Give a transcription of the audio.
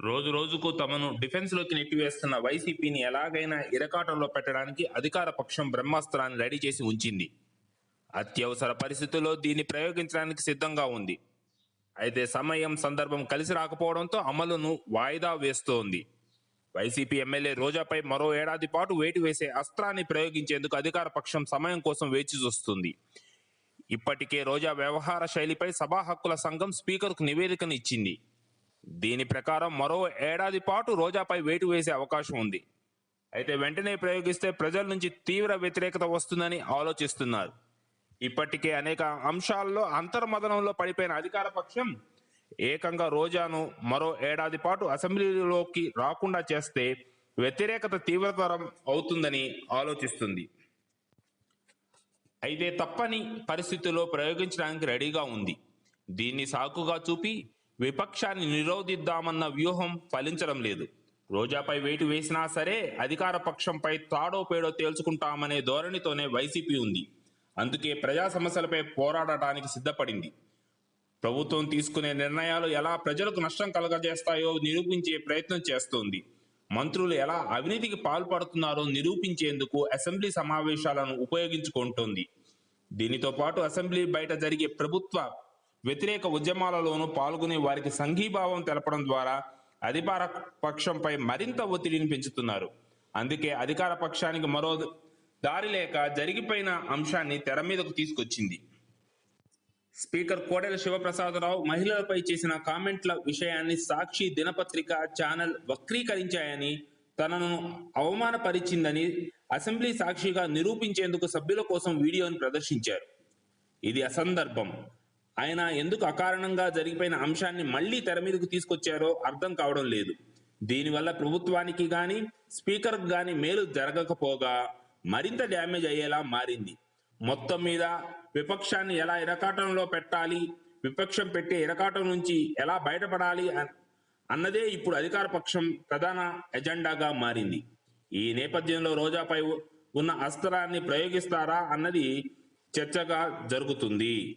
రోజు రోజుకు తమను డిఫెన్స్లోకి నెట్టివేస్తున్న వైసీపీని ఎలాగైనా ఇరకాటంలో పెట్టడానికి అధికార పక్షం బ్రహ్మాస్త్రాన్ని రెడీ చేసి ఉంచింది. అత్యవసర పరిస్థితుల్లో దీన్ని ప్రయోగించడానికి సిద్ధంగా ఉంది. అయితే సమయం సందర్భం కలిసి రాకపోవడంతో అమలును వాయిదా వేస్తోంది. వైసీపీ ఎమ్మెల్యే రోజాపై మరో ఏడాది పాటు వేటు వేసే అస్త్రాన్ని ప్రయోగించేందుకు అధికార పక్షం సమయం కోసం వేచి చూస్తుంది. ఇప్పటికే రోజా వ్యవహార శైలిపై సభా హక్కుల సంఘం స్పీకర్కు నివేదికను ఇచ్చింది. దీని ప్రకారం మరో ఏడాది పాటు రోజాపై వేటు వేసే అవకాశం ఉంది. అయితే వెంటనే ప్రయోగిస్తే ప్రజల నుంచి తీవ్ర వ్యతిరేకత వస్తుందని ఆలోచిస్తున్నారు. ఇప్పటికే అనేక అంశాల్లో అంతర్మదనంలో పడిపోయిన అధికార పక్షం ఏకంగా రోజాను మరో ఏడాది పాటు అసెంబ్లీలోకి రాకుండా చేస్తే వ్యతిరేకత తీవ్రతరం అవుతుందని ఆలోచిస్తుంది. అయితే తప్పని పరిస్థితుల్లో ప్రయోగించడానికి రెడీగా ఉంది. దీన్ని సాకుగా చూపి విపక్షాన్ని నిరోధిద్దామన్న వ్యూహం ఫలించడం లేదు. రోజాపై వేటు వేసినా సరే అధికార పక్షంపై తాడో పేడో తేల్చుకుంటామనే ధోరణితోనే వైసీపీ ఉంది. అందుకే ప్రజా సమస్యలపై పోరాడటానికి సిద్ధపడింది. ప్రభుత్వం తీసుకునే నిర్ణయాలు ఎలా ప్రజలకు నష్టం కలగజేస్తాయో నిరూపించే ప్రయత్నం చేస్తోంది. మంత్రులు ఎలా అవినీతికి పాల్పడుతున్నారో నిరూపించేందుకు అసెంబ్లీ సమావేశాలను ఉపయోగించుకుంటోంది. దీనితో పాటు అసెంబ్లీ బయట జరిగే ప్రభుత్వ వ్యతిరేక ఉద్యమాలలోనూ పాల్గొనే వారికి సంఘీభావం తెలపడం ద్వారా అధికార పక్షంపై మరింత ఒత్తిడిని పెంచుతున్నారు. అందుకే అధికార పక్షానికి మరో దారి లేక జరిగిపోయిన అంశాన్ని తెర మీదకు తీసుకొచ్చింది. స్పీకర్ కోడెల శివప్రసాదరావు మహిళలపై చేసిన కామెంట్ల విషయాన్ని సాక్షి దినపత్రిక ఛానల్ వక్రీకరించాయని తనను అవమానపరిచిందని అసెంబ్లీ సాక్షిగా నిరూపించేందుకు సభ్యుల కోసం వీడియోను ప్రదర్శించారు. ఇది అసందర్భం. ఆయన ఎందుకు అకారణంగా జరిగిపోయిన అంశాన్ని మళ్ళీ తెర మీదకు తీసుకొచ్చారో అర్థం కావడం లేదు. దీనివల్ల ప్రభుత్వానికి గాని స్పీకర్ గాని మేలు జరగకపోగా మరింత డ్యామేజ్ అయ్యేలా మారింది. మొత్తం మీద విపక్షాన్ని ఎలా ఇరకాటంలో పెట్టాలి విపక్షం పెట్టే ఇరకాటం నుంచి ఎలా బయటపడాలి అన్- అన్నదే ఇప్పుడు అధికార పక్షం ప్రధాన ఎజెండాగా మారింది. ఈ నేపథ్యంలో రోజాపై ఉన్న అస్త్రాన్ని ప్రయోగిస్తారా అన్నది చర్చగా జరుగుతుంది.